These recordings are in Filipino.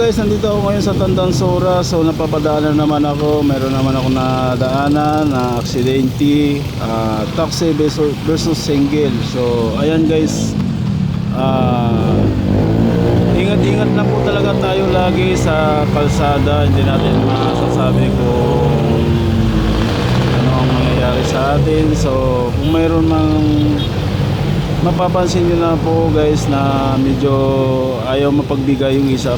Guys, nandito ako ngayon sa Tandang Sora. So napapadaanan naman ako. Meron naman ako na daanan na aksidente. ah, taxi versus, single. So ayan guys. Ah, ingat-ingat lang po talaga tayo lagi sa kalsada. Hindi natin masasabi kung ano ang mangyayari sa atin. So kung mayroon mang mapapansin nyo na po guys na medyo ayaw mapagbigay yung isa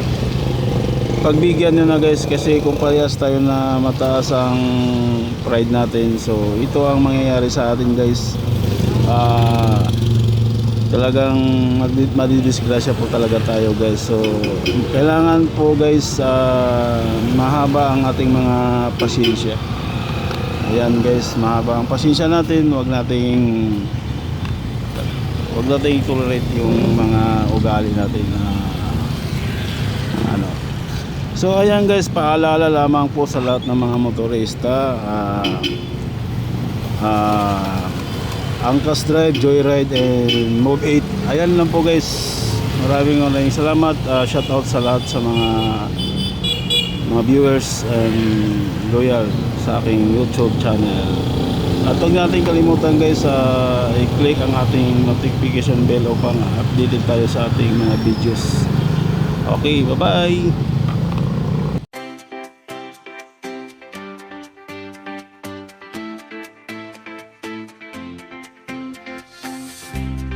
pagbigyan nyo na guys kasi kung parehas tayo na mataas ang pride natin. So ito ang mangyayari sa atin guys. Ah talagang madidisgrasya po talaga tayo guys. So kailangan po guys ah, mahaba ang ating mga pasensya. Ayan guys mahaba ang pasensya natin. Wag nating wag natin i-tolerate yung mga ugali natin na ano so ayan guys paalala lamang po sa lahat ng mga motorista. Ah ah Angkas Drive, Joyride and Move 8 ayan lang po guys. Maraming maraming salamat. Ah, shout out sa lahat sa mga mga viewers and loyal sa aking YouTube channel. At huwag natin kalimutan guys sa i-click ang ating notification bell upang updated tayo sa ating mga videos. Okay, bye-bye! you